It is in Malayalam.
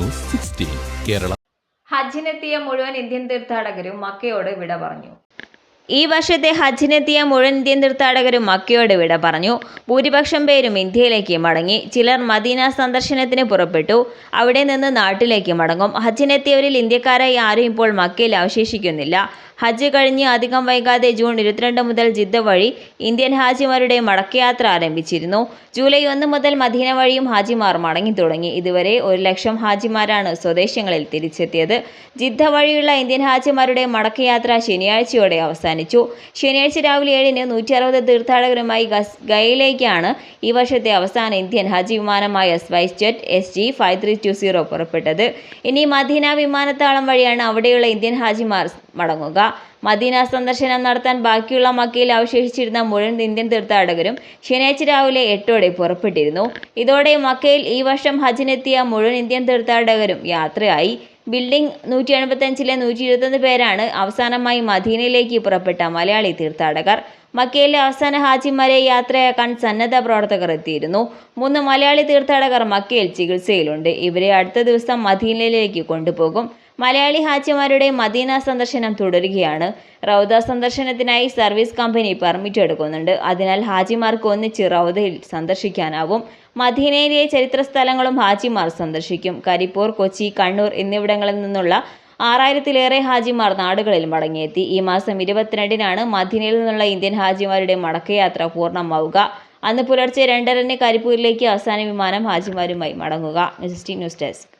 News sixteen Kerala. ഹജ്ജിനെത്തിയ മുഴുവൻ ഇന്ത്യൻ തീർത്ഥാടകരും മക്കയോട് വിട പറഞ്ഞു. ഈ വർഷത്തെ ഹജ്ജിനെത്തിയ മുഴുവൻ ഇന്ത്യൻ തീർത്ഥാടകരും മക്കയോട് വിട പറഞ്ഞു. ഭൂരിപക്ഷം പേരും ഇന്ത്യയിലേക്ക് മടങ്ങി. ചിലർ മദീന സന്ദർശനത്തിന് പുറപ്പെട്ടു. അവിടെ നിന്ന് നാട്ടിലേക്ക് മടങ്ങും. ഹജ്ജിനെത്തിയവരിൽ ഇന്ത്യക്കാരായി ആരും ഇപ്പോൾ മക്കയിൽ അവശേഷിക്കുന്നില്ല. ഹജ്ജ് കഴിഞ്ഞ് അധികം വൈകാതെ ജൂൺ ഇരുപത്തിരണ്ട് മുതൽ ജിദ്ദ വഴി ഇന്ത്യൻ ഹാജിമാരുടെ മടക്കയാത്ര ആരംഭിച്ചിരുന്നു. ജൂലൈ ഒന്ന് മുതൽ മദീന വഴിയും ഹാജിമാർ മടങ്ങി തുടങ്ങി. ഇതുവരെ ഒരു ലക്ഷം ഹാജിമാരാണ് സ്വദേശങ്ങളിൽ തിരിച്ചെത്തിയത്. ജിദ്ദ വഴിയുള്ള ഇന്ത്യൻ ഹാജിമാരുടെ മടക്കയാത്ര ശനിയാഴ്ചയോടെ അവസാനിച്ചു. ശനിയാഴ്ച രാവിലെ ഏഴിന് നൂറ്റി അറുപത് തീർത്ഥാടകരുമായി ഗയയിലേക്കാണ് ഈ വർഷത്തെ അവസാന ഇന്ത്യൻ ഹജ്ജ് വിമാനമായ SpiceJet S G five three two zero പുറപ്പെട്ടത്. ഇനി മദീന വിമാനത്താവളം വഴിയാണ് അവിടെയുള്ള ഇന്ത്യൻ ഹാജിമാർ മടങ്ങുക. മദീന സന്ദർശനം നടത്താൻ ബാക്കിയുള്ള മക്കയിൽ അവശേഷിച്ചിരുന്ന മുഴുവൻ ഇന്ത്യൻ തീർത്ഥാടകരും ശനിയാഴ്ച രാവിലെ എട്ടോടെ പുറപ്പെട്ടിരുന്നു. ഇതോടെ മക്കയിൽ ഈ വർഷം ഹജ്ജിനെത്തിയ മുഴുവൻ ഇന്ത്യൻ തീർത്ഥാടകരും യാത്രയായി. ബിൽഡിംഗ് നൂറ്റി എൺപത്തഞ്ചിലെ നൂറ്റി ഇരുപത്തൊന്ന് പേരാണ് അവസാനമായി മദീനയിലേക്ക് പുറപ്പെട്ട മലയാളി തീർത്ഥാടകർ. മക്കയിലെ അവസാന ഹാജിമാരെ യാത്രയാക്കാൻ സന്നദ്ധ പ്രവർത്തകർ എത്തിയിരുന്നു. മൂന്ന് മലയാളി തീർത്ഥാടകർ മക്കയിൽ ചികിത്സയിലുണ്ട്. ഇവരെ അടുത്ത ദിവസം മദീനയിലേക്ക് കൊണ്ടുപോകും. മലയാളി ഹാജിമാരുടെ മദീന സന്ദർശനം തുടരുകയാണ്. റൗദ സന്ദർശനത്തിനായി സർവീസ് കമ്പനി പെർമിറ്റ് എടുക്കുന്നുണ്ട്. അതിനാൽ ഹാജിമാർക്ക് ഒന്നിച്ച് റൗദയിൽ സന്ദർശിക്കാനാവും. മദീനയിലെ ചരിത്ര സ്ഥലങ്ങളും ഹാജിമാർ സന്ദർശിക്കും. കരിപ്പൂർ കൊച്ചി കണ്ണൂർ എന്നിവിടങ്ങളിൽ നിന്നുള്ള ആറായിരത്തിലേറെ ഹാജിമാർ നാടുകളിൽ മടങ്ങിയെത്തി. ഈ മാസം ഇരുപത്തിരണ്ടിനാണ് മദീനയിൽ നിന്നുള്ള ഇന്ത്യൻ ഹാജിമാരുടെ മടക്കയാത്ര പൂർണമാവുക. അന്ന് പുലർച്ചെ രണ്ടരന് കരിപ്പൂരിലേക്ക് അവസാന വിമാനം ഹാജിമാരുമായി മടങ്ങുക. News news desk